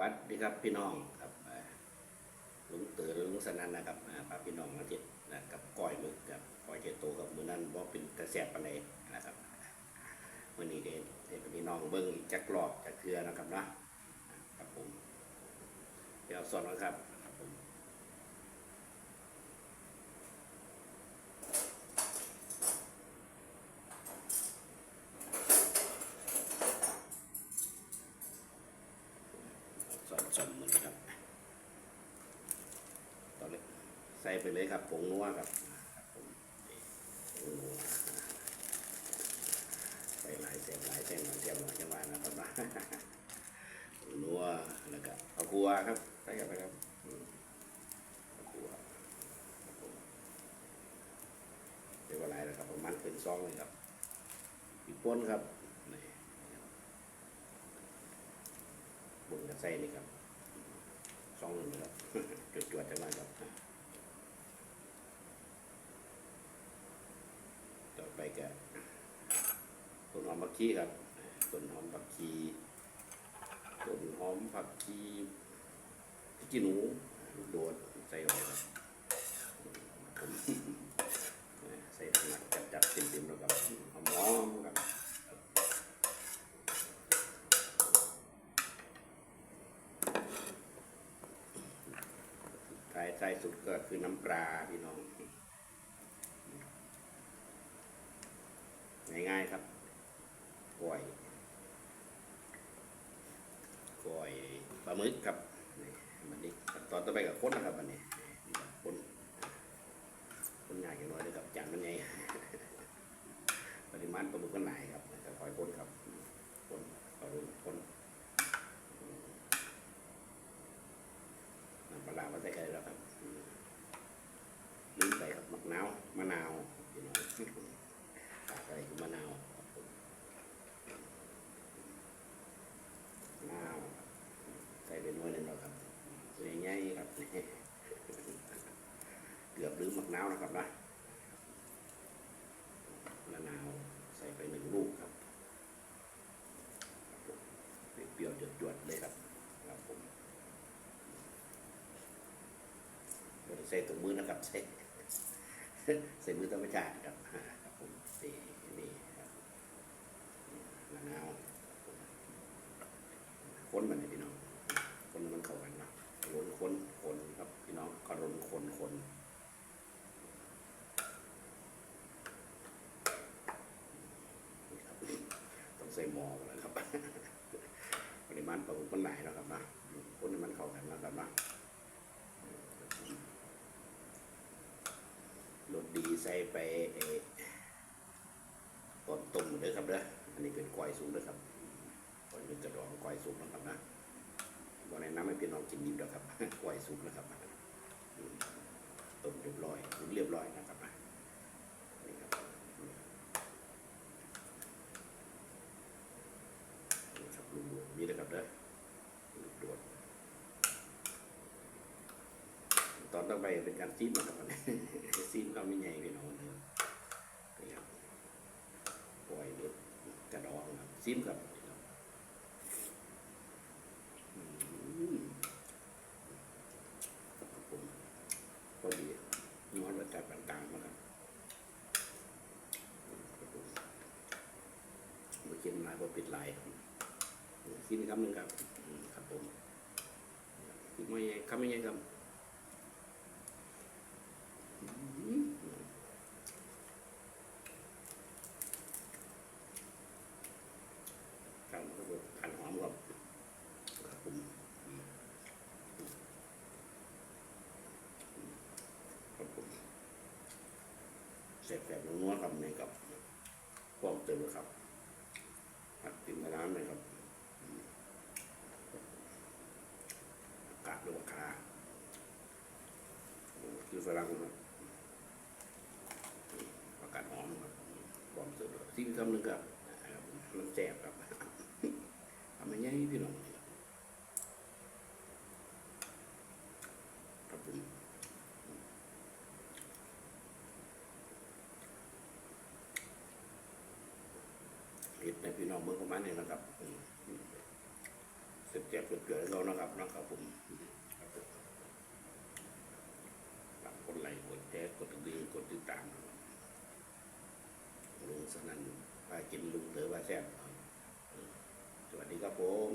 วัสดีครับพี่น้องครับลุงเต๋อลุงสนันนะครับป้าพาพี่น้องมาเจ็ดนะกับก้อยมึกกับก้อยเจโตกับมือนั้นบ่เป็นกระแสปานใดนะครับวันนี้เดเห็นพี่น้องเบิ้งอีกจักรอบจักเทือนะครับนะ ครับผมเดี๋ยวสอนนะครับครับผม สมือนะครับ ตอนนี้ใส่ไปเลยครับผงนัวครับผงนัวใส่หลายเสียบหลายเส้นหน่อยเสียบหน่อยจังหวะนะครับนะนัวแล้วก็เอาครัวครับใส่กันไปครับอืมเอาครับเรียวอะไรนะครับประมาณเป็นซองเลยครับอีกป้นครับนี่บุญกับไส้นี่ครับ สองหนึ่งครับจวดๆจังหวะครับต่อไปก็ต้นหอมผักชีครับต้นหอมผักชีต้นหอมผักชีพริกขี้หนูลูกโดดใส่ลงไปครับผมใส่หนักจัดจัดๆเต็มเต็มๆแล้วครับหอมหอมๆครับ ท้ายท้ายสุดก็คือน้ำปลาพี่น้อง ง่ายๆครับกล้วยก้อยปลาหมึกครับนี่มันนี้ตอนต่อไปกับคนนะครับอันนี่ครับคนคนใหญ่กันหน่อยเลยครับจานมันใหญ่ปริมาณปลาหมึกก็หลายครับแต่คอยคนครับคนเอาลงคนน้ำปลาร้ามาใส่กันแล้วครับลืมใส่ครับมะนาวมะนาวพี่น้องขาดอะไรคือมะนาวครับผมมะนาว ใส่เป็นหน่วยหนึ่งแล้วครับง่ายๆครับ เกือบลืมมะนาวนะครับนะมะนาวใส่ไปหนึ่งลูกครับเปรี้ยวจวดๆเลยครับครับผมใส่ถุงมือนะครับใส่ใส่มือธรรมชาติครับครับผมนี่นี่ครับมะนาวคนมันเลยพี่น้อง คนมันเข้ากันนะ คนคนครับพี่น้องกระรนคนคนต้องใส่หม้อก่อนนะครับปริมาณปลาหมึกมันหลายนะครับนะคนให้มันเข้ากันนะครับนะรสดีใส่ไปเอ่อก่อนต้มเด้อครับเด้ออันนี้เป็นก้อยสุกเด้อครับก้อยเป็นกระดองก้อยสุกนะครับนะ บ่แนะนำให้พี่น้องกินดิบแล้วครับกล้วยสุกนะครับต้มเรียบร้อยเรียบร้อยนะครับนี่ครับนี่ครับลูกโดดมีนะครับเด้อลูกโดดตอนต่อไปเป็นการซีมนะครับซีมก็ไม่ใหญ่พี่น้องนี่ครับกล้วยเด็ดกระดองครับซีมครับ อืมครับผมพอดีย้อนรสชาติต่างๆมาครับครับผมมา กินหลายบ่ปิดหลายครับกินคำหนึ่งครับครับผมกินไม่ใหญ่คำไม่ใหญ่ครับอืมครับครับผมขันหอมครับครับผมครับผมเสร็จแบบนัวๆกับในกับพวกเติมครับผัดติ่มมะน้ำเลยครับอืมอากาศด้วยราคาโอ้คือ ฝรั่งครับอืมอากาศหอมครับพร้อมเติมครับสิ่งคำหนึ่งครับมันแซ่บครับทำให้ง่ายพี่น้องครับผมเห็ดในพี่น้องเมืองประมาณนี้นะครับเสียบเจ็บเกิดๆเรานะครับนะครับผมครับผมฝากก ดไลค์กดแชร์กดดึงกดติดตามลุงสนั่นพากินลุงเต๋อว่าแซ่บสวัสดีครับผม